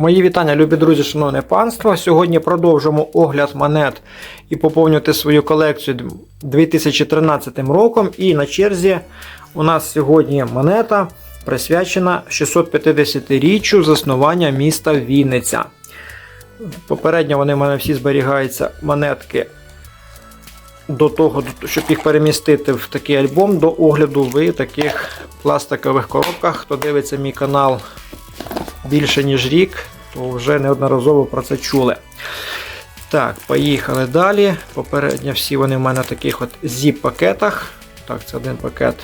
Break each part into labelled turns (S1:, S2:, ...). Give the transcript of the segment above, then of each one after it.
S1: Мої вітання, любі друзі, шановне панство. Сьогодні продовжимо огляд монет і поповнювати свою колекцію 2013 роком. І на черзі у нас сьогодні монета присвячена 650-річчю заснування міста Вінниця. Попередньо вони в мене всі зберігаються монетки до того, щоб їх перемістити в такий альбом до огляду в таких пластикових коробках. Хто дивиться мій канал більше ніж рік, то вже неодноразово про це чули. Так, поїхали далі. Попередньо всі вони в мене в таких от зіп-пакетах. Так, це один пакет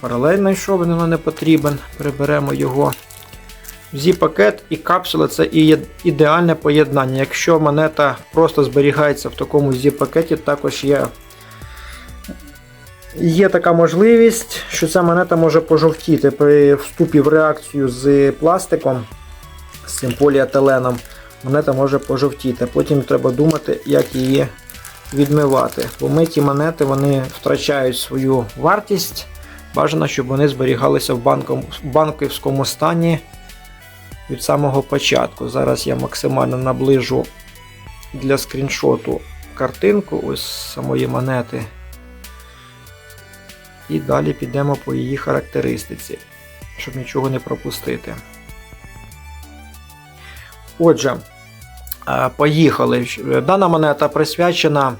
S1: паралельно йшов, він нам не потрібен. Приберемо його. Зіп-пакет і капсула це ідеальне поєднання. Якщо монета просто зберігається в такому зіп-пакеті, також є Є така можливість, що ця монета може пожовтіти при вступі в реакцію з пластиком, з цим поліетиленом. Монета може пожовтіти. Потім треба думати, як її відмивати. Помиті монети вони втрачають свою вартість. Бажано, щоб вони зберігалися в банківському стані від самого початку. Зараз я максимально наближу для скріншоту картинку ось самої монети. І далі підемо по її характеристиці, щоб нічого не пропустити. Отже, е, поїхали. Дана монета присвячена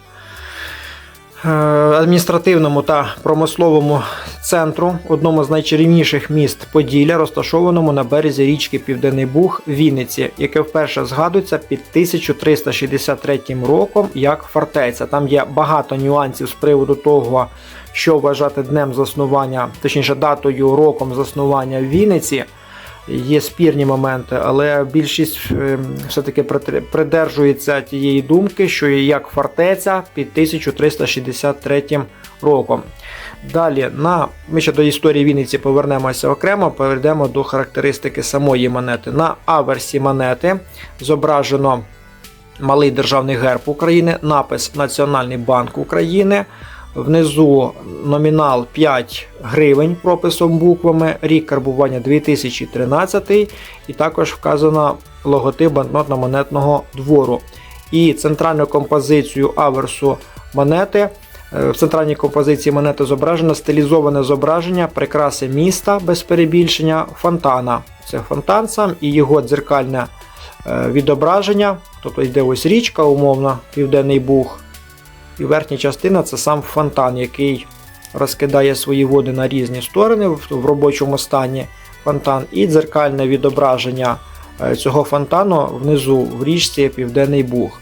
S1: е, адміністративному та промисловому центру, одному з найчарівніших міст Поділля, розташованому на березі річки Південний Буг Вінниці, яке вперше згадується під 1363 роком як фортеця. Там є багато нюансів з приводу того, що вважати днем заснування, точніше датою роком заснування в Вінниці. Є спірні моменти, але більшість е, все-таки придержується тієї думки, що є як фортеця під 1363 роком. Далі, на, ми ще до історії Вінниці повернемося окремо, перейдемо до характеристики самої монети. На аверсі монети зображено малий державний герб України, напис Національний банк України. Внизу номінал 5 гривень прописом буквами, рік карбування 2013 і також вказано логотип банкнотно-монетного двору. І центральну композицію аверсу монети. е, В центральній композиції монети зображено стилізоване зображення прикраси міста без перебільшення фонтана. Це фонтан сам і його дзеркальне е, відображення. Тобто йде ось річка, умовно, Південний Буг. І верхня частина це сам фонтан, який розкидає свої води на різні сторони в, робочому стані фонтан, і дзеркальне відображення е, цього фонтану внизу в річці Південний Буг.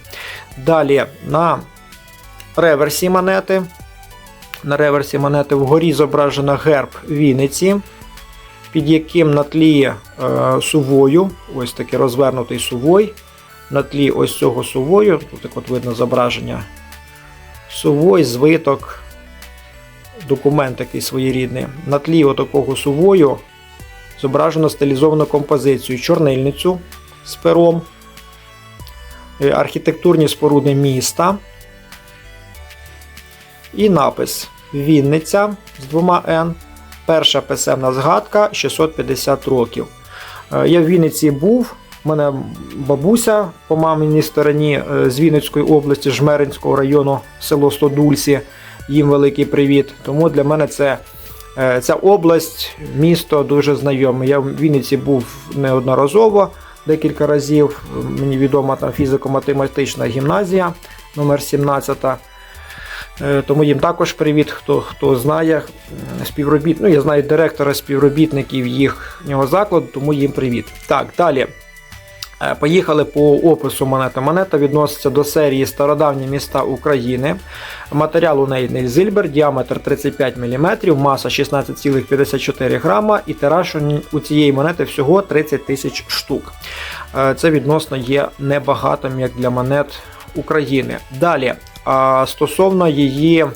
S1: Далі на реверсі монети. На реверсі монети вгорі зображено герб Вінниці, під яким на тлі е, сувою, ось такий розвернутий сувой, на тлі ось цього сувою, тут так от видно зображення сувой, звиток, документ такий своєрідний. На тлі отакого сувою зображено стилізовану композицію, чорнильницю з пером, е, архітектурні споруди міста і напис Вінниця з двома Н. Перша писемна згадка 650 років. Е, Я в Вінниці був. У мене бабуся по маминій стороні е, з Вінницької області, Жмеринського району, село Стодульсі. Їм великий привіт. Тому для мене це, е, ця область, місто дуже знайоме. Я в Вінниці був неодноразово декілька разів. Мені відома там фізико-математична гімназія номер 17. Е, Тому їм також привіт, хто, хто знає співробіт... ну, я знаю директора співробітників їхнього закладу, тому їм привіт. Так, далі. Е, Поїхали по опису монети. Монета відноситься до серії Стародавні міста України. Матеріал у неї Нейзильбер, діаметр 35 мм, маса 16,54 грама і тираж у- цієї монети всього 30 тисяч штук. Е, Це відносно є небагатим як для монет України. Далі, стосовно її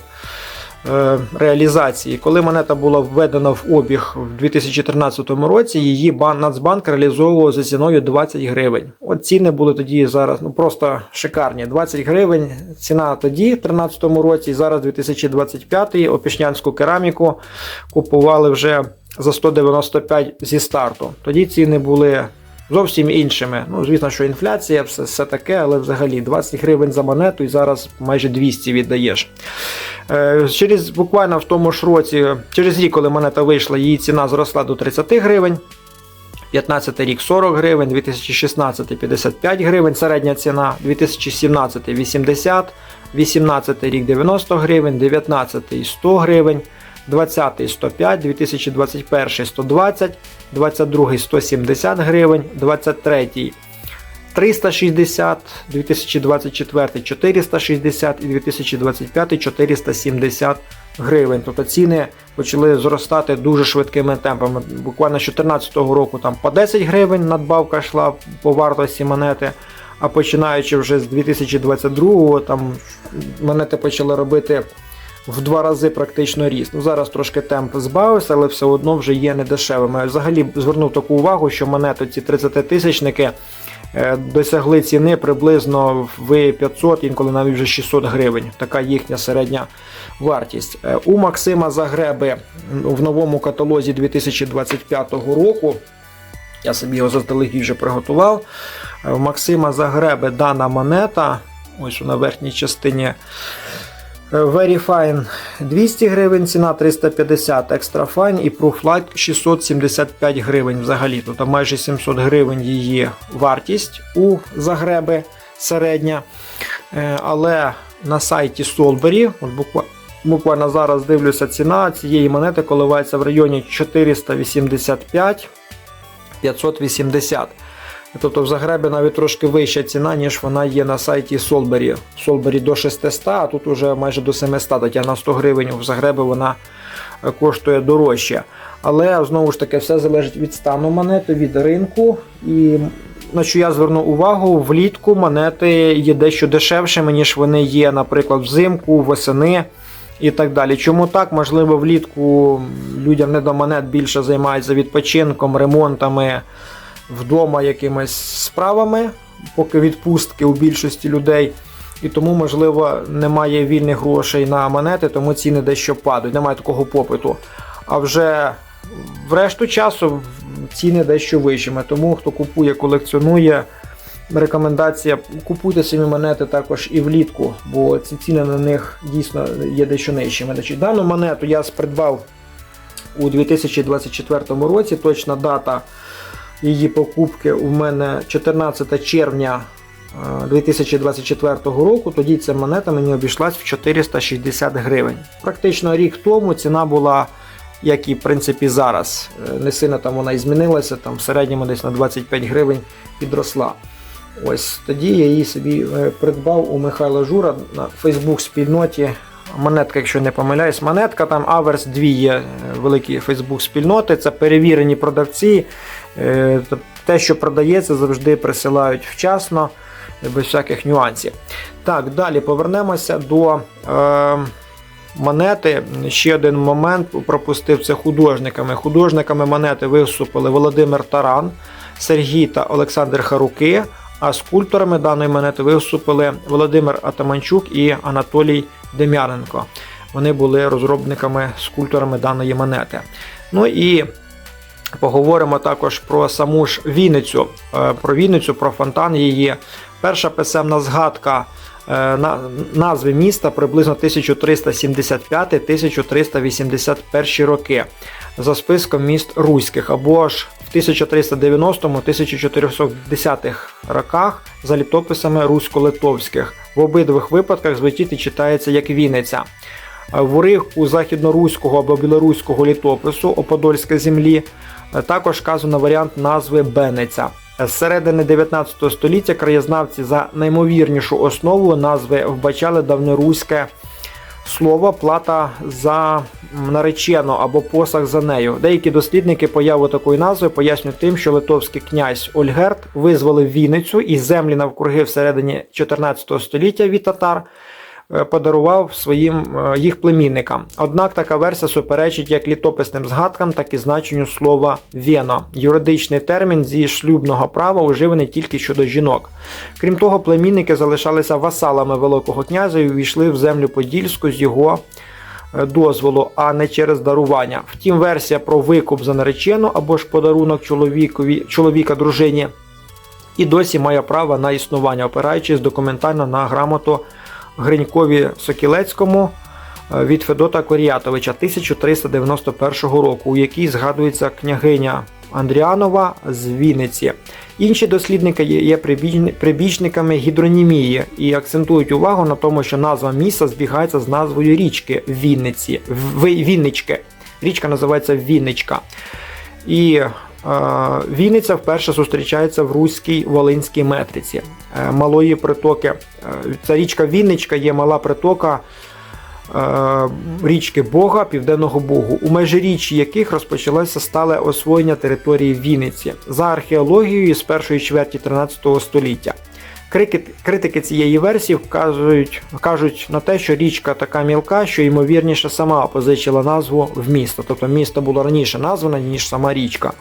S1: реалізації. Коли монета була введена в обіг в 2013 році, її Нацбанк реалізовував за ціною 20 гривень. От ціни були тоді зараз ну просто шикарні. 20 гривень ціна тоді, в 2013 році, і зараз 2025 опішнянську кераміку купували вже за 195 зі старту. Тоді ціни були зовсім іншими. Ну, звісно, що інфляція, все, все таке, але взагалі 20 гривень за монету і зараз майже 200 віддаєш. Е, Через буквально в тому ж році, через рік, коли монета вийшла, її ціна зросла до 30 гривень. 15 рік 40 гривень, 2016 55 гривень, середня ціна, 2017 80, 18 рік 90 гривень, 19 100 гривень, 20 105, 2021 120, 22 170 гривень, 23 360, 2024 460 і 2025 470 гривень. Тобто ціни почали зростати дуже швидкими темпами. Буквально з 2014 року там по 10 гривень надбавка йшла по вартості монети. А починаючи вже з 2022 там монети почали робити в два рази практично ріст. Ну зараз трошки темп збавився, але все одно вже є недешевими. Взагалі звернув таку увагу, що монети ці 30-тисячники е, досягли ціни приблизно в 500, інколи навіть вже 600 гривень. Така їхня середня вартість. Е, У Максима Загреби в новому каталозі 2025 року. Я собі його заздалегідь вже приготував. Е, У Максима Загреби дана монета. Ось на верхній частині. Very Fine 200 гривень, ціна 350 Extra Fine і Proof Light 675 гривень взагалі. Тобто майже 700 гривень її вартість у Загреби середня. Е, Але на сайті Solberry, от буквально зараз дивлюся, ціна цієї монети коливається в районі 485 580. Тобто в Загребі навіть трошки вища ціна, ніж вона є на сайті. В Solberry до 600, а тут уже майже до 700, хоча на 100 гривень в Загребі вона е, коштує дорожче. Але знову ж таки все залежить від стану монети, від ринку. І на що я зверну увагу, влітку монети є дещо дешевшими, ніж вони є, наприклад, взимку, восени і так далі. Чому так? Можливо, влітку людям не до монет більше займаються відпочинком, ремонтами вдома якимись справами, поки відпустки у більшості людей. І тому, можливо, немає вільних грошей на монети, тому ціни дещо падають, немає такого попиту. А вже в решту часу ціни дещо вищими. Тому хто купує, колекціонує, рекомендація купуйте самі монети також і влітку, бо ці ціни на них дійсно є дещо нижчими. Значить, Дану монету я придбав у 2024 році. Точна дата її покупки у мене 14 червня е, 2024 року. Тоді ця монета мені обійшлась в 460 гривень. Практично рік тому ціна була, як і в принципі зараз. Е, Не сильно там вона і змінилася, там в середньому десь на 25 гривень підросла. Ось тоді я її собі е, придбав у Михайла Жура на Фейсбук спільноті. Монетка, якщо не помиляюсь, монетка там Аверс 2 є е, великі Фейсбук спільноти. Це перевірені продавці. Е, Те, що продається, завжди присилають вчасно, без всяких нюансів. Так, далі повернемося до е, монети. Ще один момент пропустив це художниками. Художниками монети виступили Володимир Таран, Сергій та Олександр Харуки. А скульпторами даної монети виступили Володимир Атаманчук і Анатолій Дем'яненко. Вони були розробниками, скульпторами даної монети. Ну і поговоримо також про саму ж Вінницю. Е, Про Вінницю, про фонтан її. Перша писемна згадка е, на назви міста приблизно 1375-1381 роки за списком міст руських, або ж в 1390-1410 роках за літописами русько-литовських. В обидвих випадках і читається як Вінниця. Е, В уривку західноруського або білоруського літопису о Подольській землі е, також вказано варіант назви Бениця. З середини 19 століття краєзнавці за наймовірнішу основу назви вбачали давньоруське слово плата за наречену або посаг за нею. Деякі дослідники появу такої назви пояснюють тим, що литовський князь Ольгерт визволив Вінницю і землі навкруги всередині 14 століття від татар е, подарував своїм е, їх племінникам. Однак така версія суперечить як літописним згадкам, так і значенню слова вено. Юридичний термін зі шлюбного права уживаний тільки щодо жінок. Крім того, племінники залишалися васалами Великого князя і увійшли в землю Подільську з його е, дозволу, а не через дарування. Втім, версія про викуп за наречену або ж подарунок чоловікові чоловіка дружині і досі має право на існування, опираючись документально на грамоту Гринькові Сокілецькому е, від Федота Коріятовича 1391 року, у якій згадується княгиня Андріанова з Вінниці. Інші дослідники є прибічниками гідронімії і акцентують увагу на тому, що назва міста збігається з назвою річки Вінниці. Віннички. Річка називається Вінничка. І Вінниця вперше зустрічається в руській волинській метриці. Е, малої притоки. Е, ця річка Вінничка є мала притока е, річки Бога, Південного Богу, у межиріччі яких розпочалося стале освоєння території Вінниці за археологією з першої чверті 13 століття. Критики цієї версії вказують, кажуть на те, що річка така мілка, що ймовірніше сама позичила назву в місто, тобто місто було раніше назване, ніж сама річка.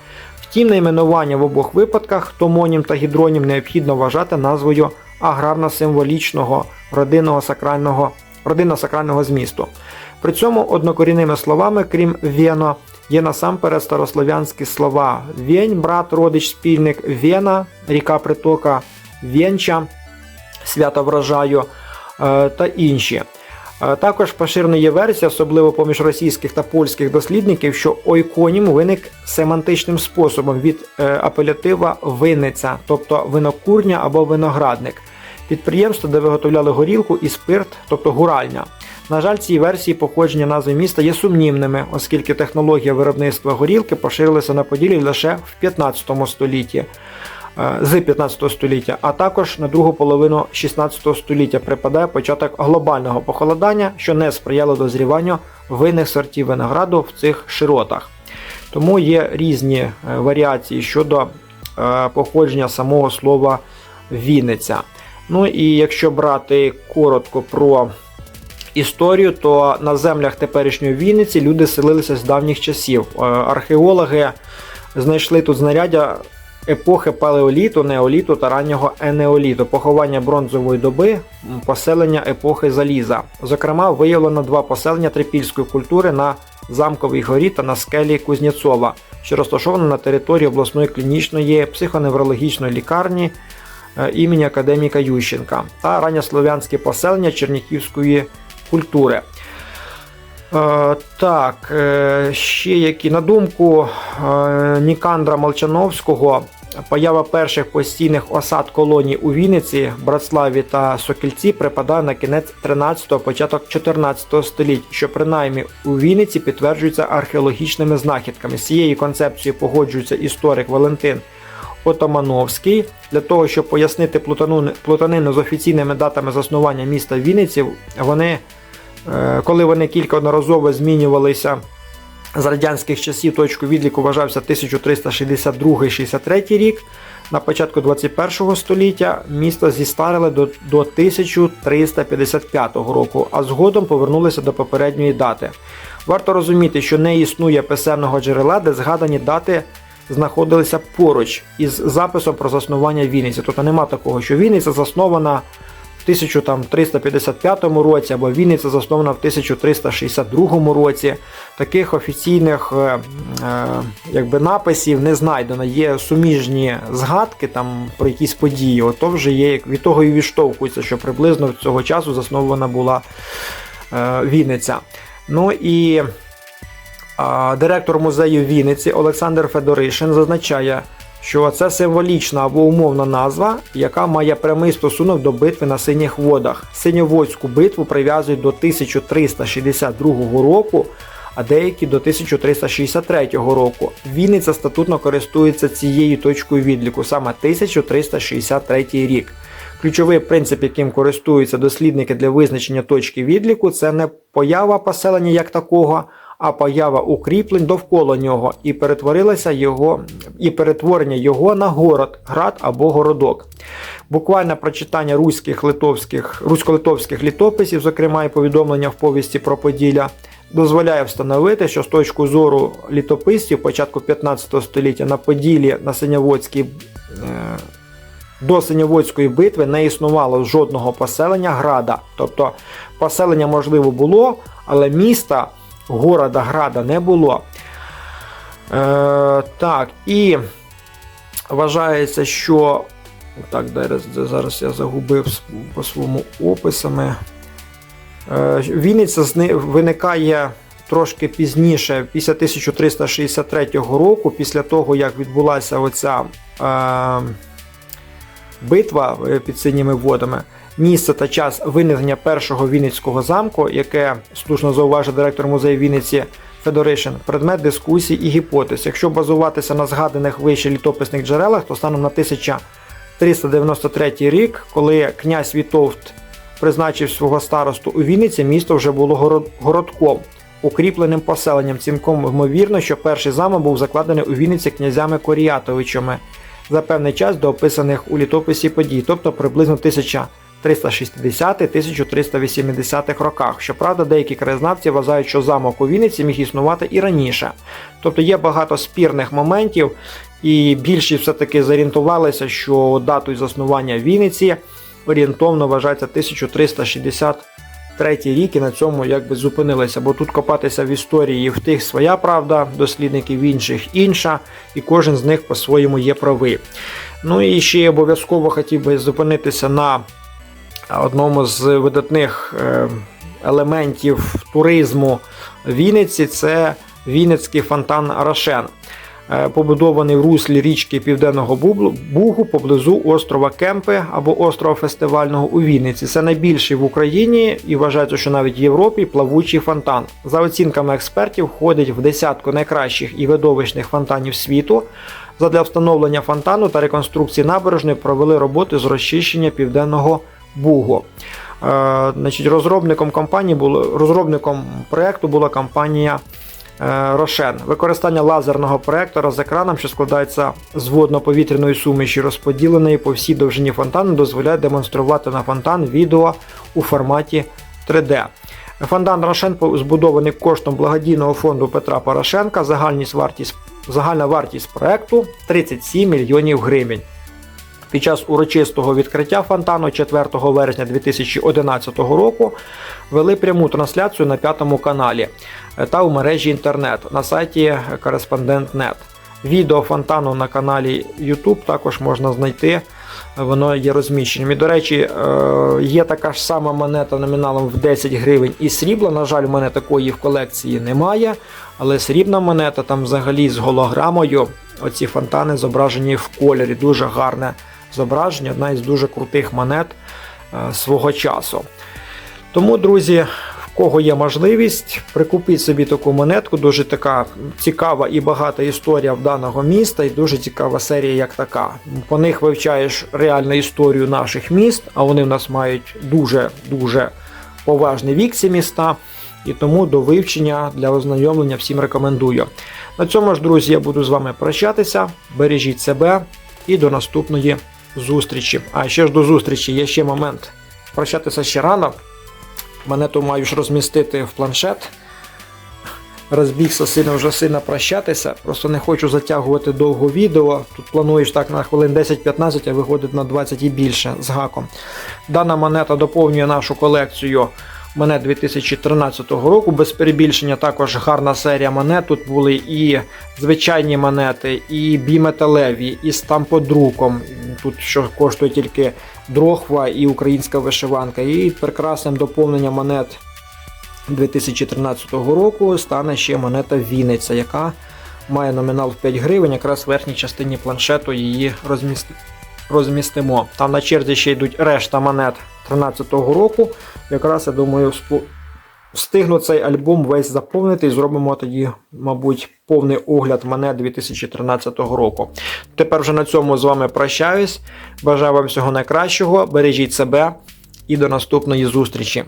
S1: Втім, найменування в обох випадках томонім та гідронім необхідно вважати назвою аграрно-символічного родинного сакрального, родинно-сакрального змісту. При цьому однокорінними словами, крім Вєно, є насамперед старослов'янські слова Вєнь, брат, родич, спільник, Вєна, ріка притока, Вєнча, свята врожаю е, та інші. Е, Також поширена є версія, особливо поміж російських та польських дослідників, що ойконім виник семантичним способом від е, апелятива винниця, тобто винокурня або виноградник, підприємство, де виготовляли горілку і спирт, тобто гуральня. На жаль, ці версії походження назви міста є сумнівними, оскільки технологія виробництва горілки поширилася на Поділі лише в 15 столітті з 15 століття, а також на другу половину 16 століття припадає початок глобального похолодання, що не сприяло дозріванню винних сортів винограду в цих широтах. Тому є різні е, варіації щодо е, походження самого слова Вінниця. Ну і якщо брати коротко про історію, то на землях теперішньої Вінниці люди селилися з давніх часів. Е, Археологи знайшли тут знаряддя епохи палеоліту, неоліту та раннього енеоліту, поховання бронзової доби, поселення епохи заліза. Зокрема, виявлено два поселення трипільської культури на Замковій горі та на скелі Кузнєцова, що розташовано на території обласної клінічної психоневрологічної лікарні е, імені академіка Ющенка та ранньослов'янське поселення Черніхівської культури. Е, так, е, ще які на думку е, Нікандра Молчановського, поява перших постійних осад колоній у Вінниці, Братславі та Сокільці припадає на кінець 13-го, початок 14 століть, що принаймні у Вінниці підтверджується археологічними знахідками. З цією концепцією погоджується історик Валентин Отомановський. Для того, щоб пояснити плутанину з офіційними датами заснування міста Вінниці, вони Коли вони кілька одноразово змінювалися з радянських часів, точку відліку вважався 1362-63 рік. На початку 21 століття місто зістарили до, до 1355 року, а згодом повернулися до попередньої дати. Варто розуміти, що не існує писемного джерела, де згадані дати знаходилися поруч із записом про заснування Вінниці. Тобто нема такого, що Вінниця заснована 1355 році або Вінниця заснована в 1362 році. Таких офіційних е, е, якби, написів не знайдено. Є суміжні згадки там про якісь події. Ото вже є від того і відштовхується, що приблизно цього часу заснована була е, Вінниця. Ну і директор музею Вінниці Олександр Федоришин зазначає, що це символічна або умовна назва, яка має прямий стосунок до битви на синіх водах. Синьоводську битву прив'язують до 1362 року, а деякі до 1363 року. Вінниця статутно користується цією точкою відліку, саме 1363 рік. Ключовий принцип, яким користуються дослідники для визначення точки відліку, це не поява поселення як такого, а поява укріплень довкола нього і перетворилася його і перетворення його на город, град або городок. Буквальне прочитання руських литовських русько-литовських літописів, зокрема і повідомлення в повісті про Поділля, дозволяє встановити, що з точки зору літописців початку 15 століття на Поділлі на Синяводській е, до Синяводської битви не існувало жодного поселення града. Тобто поселення можливо було, але міста, города, града не було. Е, так, і вважається, що Так, зараз, я загубив по своєму описами. Е, Вінниця виникає трошки пізніше, після 1363 року, після того, як відбулася оця е, битва е, під синіми водами. Місце та час виникнення першого Вінницького замку, яке слушно зауважив директор музею Вінниці Федоришин, предмет дискусій і гіпотез. Якщо базуватися на згаданих вище літописних джерелах, то станом на 1393 рік, коли князь Вітовт призначив свого старосту у Вінниці, місто вже було горо- городком, укріпленим поселенням. Цілком ймовірно, що перший замок був закладений у Вінниці князями Коріатовичами за певний час до описаних у літописі подій, тобто приблизно 1360-1380 роках. Щоправда, деякі краєзнавці вважають, що замок у Вінниці міг існувати і раніше. Тобто є багато спірних моментів, і більшість все-таки зорієнтувалися, що датою заснування Вінниці орієнтовно вважається 1363 рік, і на цьому якби зупинилися. Бо тут копатися в історії в тих своя правда, дослідників інших інша, і кожен з них по-своєму є правий. Ну і ще обов'язково хотів би зупинитися на одному з видатних е, елементів туризму Вінниці це Вінницький фонтан Рошен. Е, Побудований в руслі річки Південного Бугу поблизу острова Кемпи або острова Фестивального у Вінниці. Це найбільший в Україні і вважається, що навіть в Європі плавучий фонтан. За оцінками експертів, входить в десятку найкращих і видовищних фонтанів світу. Задля встановлення фонтану та реконструкції набережної провели роботи з розчищення південного Бугу. Е, значить, розробником компанії було розробником проекту була компанія е, Рошен. Використання лазерного проектора з екраном, що складається з водно-повітряної суміші, розподіленої по всій довжині фонтану, дозволяє демонструвати на фонтан відео у форматі 3D. Фонтан Рошен збудований коштом благодійного фонду Петра Порошенка. Загальність вартість, загальна вартість проекту 37 мільйонів гривень. Під час урочистого відкриття фонтану 4 вересня 2011 року вели пряму трансляцію на п'ятому каналі та у мережі інтернет на сайті Кореспондент.нет. Відео фонтану на каналі YouTube також можна знайти. Воно є розміщеним. І, до речі, е, є така ж сама монета номіналом в 10 гривень і срібла. На жаль, у мене такої в колекції немає. Але срібна монета там взагалі з голограмою. Оці фонтани зображені в кольорі. Дуже гарне зображення, одна із дуже крутих монет е, свого часу. Тому, друзі, в кого є можливість, прикупіть собі таку монетку. Дуже така цікава і багата історія в даного міста, і дуже цікава серія як така. По них вивчаєш реальну історію наших міст, а вони в нас мають дуже дуже поважний вік ці міста. І тому до вивчення для ознайомлення всім рекомендую. На цьому ж, друзі, я буду з вами прощатися. Бережіть себе і до наступної зустрічі. А ще ж до зустрічі є ще момент. Прощатися ще рано. Монету маю ж розмістити в планшет. Розбігся сильно вже сильно прощатися. Просто не хочу затягувати довго відео. Тут плануєш так на хвилин 10-15, а виходить на 20 і більше з гаком. Дана монета доповнює нашу колекцію монет 2013 року. Без перебільшення також гарна серія монет. Тут були і звичайні монети, і біметалеві, і з тамподруком. Тут що коштує тільки дрохва і українська вишиванка. І прекрасним доповненням монет 2013 року стане ще монета Вінниця, яка має номінал в 5 гривень. Якраз в верхній частині планшету її розмістимо. Там на черзі ще йдуть решта монет 2013 року. Якраз я думаю, встигну цей альбом весь заповнити і зробимо тоді, мабуть, повний огляд мене 2013 року. Тепер вже на цьому з вами прощаюсь. Бажаю вам всього найкращого. Бережіть себе і до наступної зустрічі.